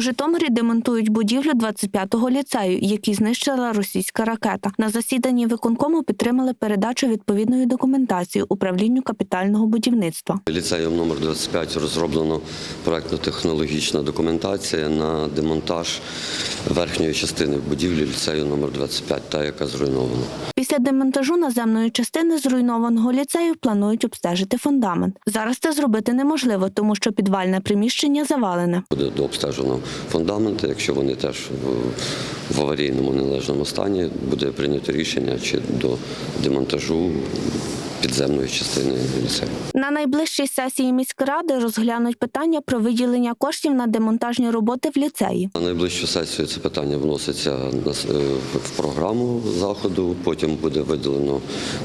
У Житомирі демонтують будівлю 25-го ліцею, який знищила російська ракета. На засіданні виконкому підтримали передачу відповідної документації управлінню капітального будівництва. Ліцеєм номер 25 розроблено проектно-технологічна документація на демонтаж верхньої частини будівлі ліцею номер 25, та яка зруйнована. Після демонтажу наземної частини зруйнованого ліцею планують обстежити фундамент. Зараз це зробити неможливо, тому що підвальне приміщення завалене. Буде дообстежено фундаменти. Якщо вони теж в- аварійному належному стані, буде прийнято рішення чи до демонтажу підземної частини ліцею. На найближчій сесії міськради розглянуть питання про виділення коштів на демонтажні роботи в ліцеї. На найближчу сесію це питання вноситься е, в програму заходу. Потім буде виділено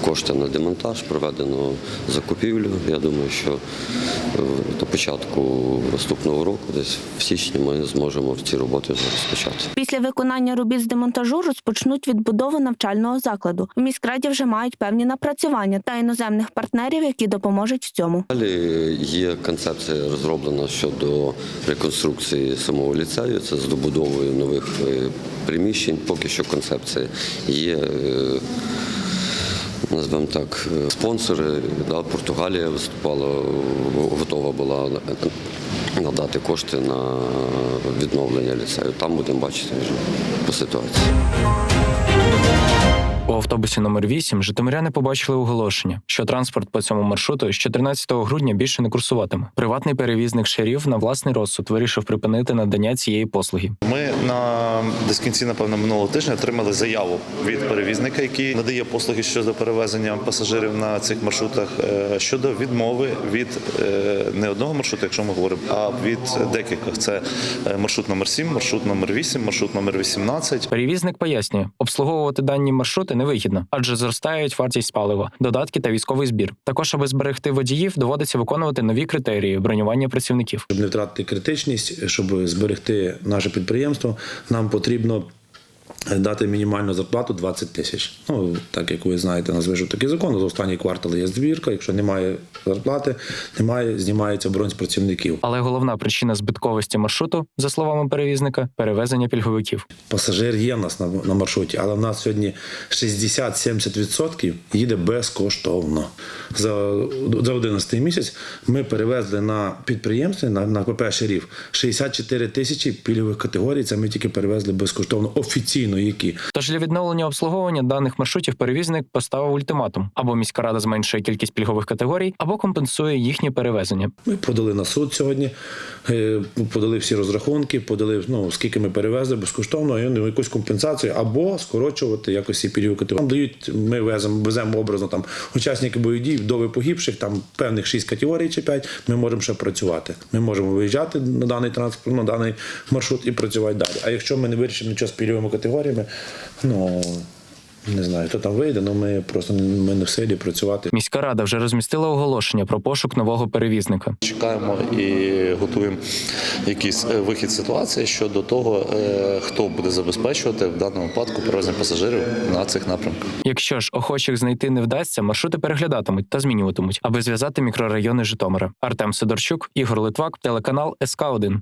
кошти на демонтаж, проведено закупівлю. Я думаю, що е, до початку наступного року, десь в січні, ми зможемо ці роботи розпочати. Pісля виконання робіт з демонтажу розпочнуть відбудову навчального закладу. В міськраді вже мають певні напрацювання та іноземних партнерів, які допоможуть в цьому. Далі є концепція розроблена щодо реконструкції самого ліцею. Це з добудовою нових е, приміщень. Поки що концепція є. е, Назвемо так, е, спонсори. Да, Португалія виступала, готова була надати кошти на відновлення ліцею. Там будемо бачити по ситуації. У автобусі номер 8 житомиряни побачили оголошення, що транспорт по цьому маршруту з 14 грудня більше не курсуватиме. Приватний перевізник шерів на власний розсуд вирішив припинити надання цієї послуги. Ми на десь кінці, напевно, минулого тижня отримали заяву від перевізника, який надає послуги щодо перевезення пасажирів на цих маршрутах е, щодо відмови від е, не одного маршруту, якщо ми говоримо, а від декількох. Це е, маршрут номер 7, маршрут номер 8, маршрут номер 18. Перевізник пояснює, обслуговувати дані маршрути невигідно, адже зростають вартість палива, додатки та військовий збір. Також, аби зберегти водіїв, доводиться виконувати нові критерії бронювання працівників. Щоб не втратити критичність, щоб зберегти наше підприємство, нам потрібно дати мінімальну зарплату 20 тисяч. Ну, так як ви знаєте, назвижу такий закон, за останній квартал є збірка. Якщо немає зарплати, немає, знімається бронь з працівників. Але головна причина збитковості маршруту, за словами перевізника, перевезення пільговиків. Пасажир є в нас на, на маршруті, але в нас сьогодні 60-70% їде безкоштовно. За, за 11 місяць ми перевезли на підприємстві на, на ПП Шерів 64 тисячі пільгових категорій. Це ми тільки перевезли безкоштовно офіційно, які Тож для відновлення обслуговування даних маршрутів перевізник поставив ультиматум: або міська рада зменшує кількість пільгових категорій, або компенсує їхні перевезення. Ми подали на суд сьогодні, е, подали всі розрахунки, подали ну, скільки ми перевезли безкоштовно, і ну, якусь компенсацію або скорочувати якось ці пільгові категорії. Нам дають, ми веземо, веземо образно там учасники бойових дій, вдови погибших, там певних 6 категорій чи 5, ми можемо ще працювати. Ми можемо виїжджати на даний транспорт, на даний маршрут і працювати далі. А якщо ми не вирішимо нічого з пільговими категоріями, ну не знаю, хто там вийде, але ми просто ми не в силі працювати. Міська рада вже розмістила оголошення про пошук нового перевізника. Чекаємо і готуємо якийсь е, вихід ситуації щодо того, е, хто буде забезпечувати в даному випадку перевезення пасажирів на цих напрямках. Якщо ж охочих знайти не вдасться, маршрути переглядатимуть та змінюватимуть, аби зв'язати мікрорайони Житомира. Артем Сидорчук, Ігор Литвак, телеканал СК 1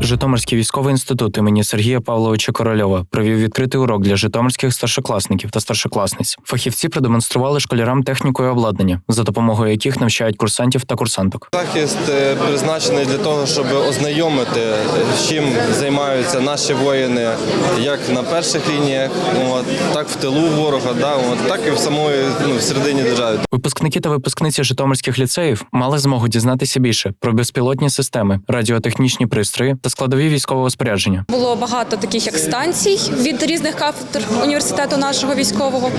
Житомирський військовий інститут імені Сергія Павловича Корольова провів відкритий урок для житомирських старшокласників та старшокласниць. Фахівці продемонстрували школярам техніку і обладнання, за допомогою яких навчають курсантів та курсанток. Захист е, призначений для того, щоб ознайомити, чим займаються наші воїни, як на перших лініях, от, так в тилу ворога, да, от, так і в самої ну, в середині держави. Випускники та випускниці житомирських ліцеїв мали змогу дізнатися більше про безпілотні системи, радіотехнічні пристрої та складові військового спорядження. Було багато таких як станцій від різних кафедр університету нашого військового.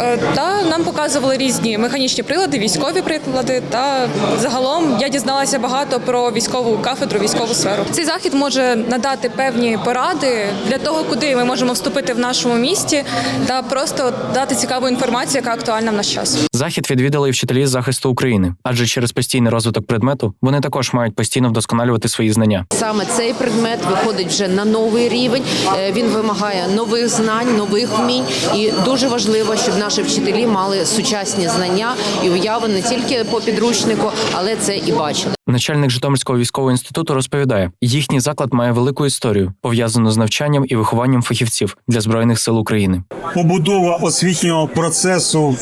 Е, Та нам показували різні механічні прилади, військові приклади. Та загалом я дізналася багато про військову кафедру, військову сферу. Цей захід може надати певні поради для того, куди ми можемо вступити в нашому місті, та просто дати цікаву інформацію, яка актуальна в наш час. Захід відвідали і вчителі з захисту України, адже через постійний розвиток предмету вони також мають постійно вдосконалювати свої знання. Саме цей предмет виходить вже на новий рівень. Е, Він вимагає нових знань, нових вмінь, і дуже важливо, щоб наші вчителі мали сучасні знання і уяви не тільки по підручнику, але це і бачили. Начальник Житомирського військового інституту розповідає, їхній заклад має велику історію, пов'язану з навчанням і вихованням фахівців для збройних сил України. побудова освітнього процесу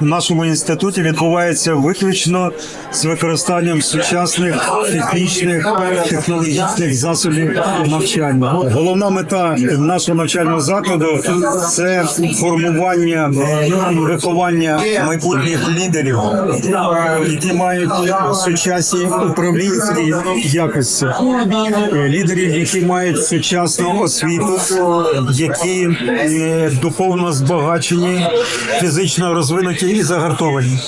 в нашому інституті відбувається виключно з використанням сучасних технічних технологічних засобів навчання. Головна мета нашого навчального закладу це формування виховання майбутніх лідерів, які мають сучасні управлінські якості, лідерів, які мають сучасну освіту, які е, духовно збагачені, фізично розвинуті і загартовані.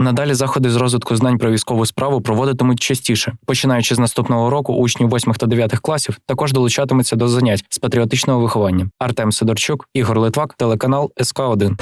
Надалі заходи з розвитку знань про військову справу проводитимуть частіше. Починаючи з наступного року, учні 8 та 9 класів також долучатимуться до занять з патріотичного виховання. Артем Сидорчук, Ігор Литвак, телеканал СК 1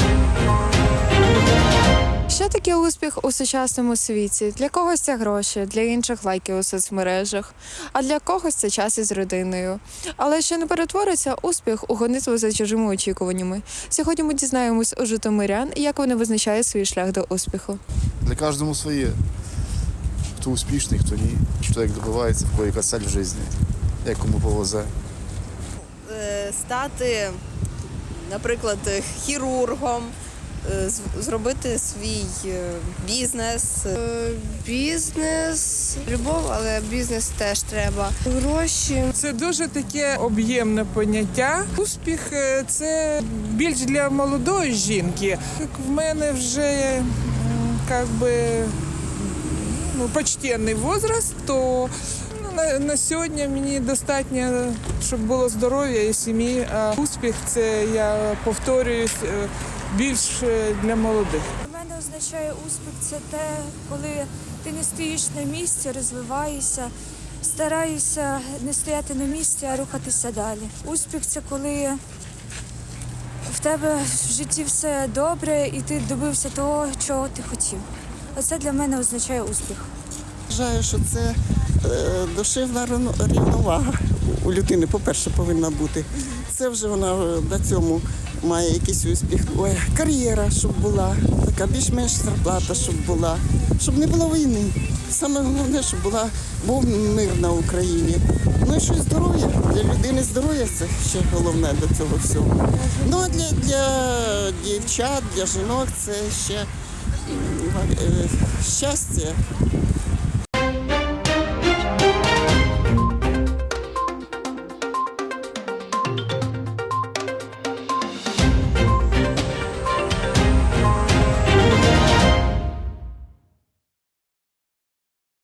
Що таке успіх у сучасному світі? Для когось це гроші, для інших лайки у соцмережах, а для когось це час із родиною. Але що не перетвориться успіх у гонитву за чужими очікуваннями. Сьогодні ми дізнаємось у житомирян, як вони визначають свій шлях до успіху. Для кожному своє. Хто успішний, хто ні, хто як добивається, в кого яка цель в житті, як кому повезе. е, стати, наприклад, хірургом, зробити свій е, бізнес. Бізнес, любов, але бізнес теж треба. Гроші. Це дуже таке об'ємне поняття. Успіх е, це більш для молодої жінки. Як в мене вже как би, ну, почтенний возраст, то ну, на, на сьогодні мені достатньо, щоб було здоров'я і сім'ї. А успіх це я повторююсь е, більш е, для молодих. Для мене означає успіх це те, коли ти не стоїш на місці, розвиваєшся, стараєшся не стояти на місці, а рухатися далі. Успіх це коли в тебе в житті все добре і ти добився того, чого ти хотів. Оце для мене означає успіх. Вважаю, що це е, душевна рівновага у людини, по-перше, повинна бути. Це вже вона е, на цьому має якийсь успіх. Ой, кар'єра, щоб була, така більш-менш зарплата, щоб була, щоб не було війни. Саме головне, щоб була був мир на Україні. Ну і що здоров'я. Для людини здоров'я це ще головне до цього всього. Ну а для, для дівчат, для жінок це ще е, щастя,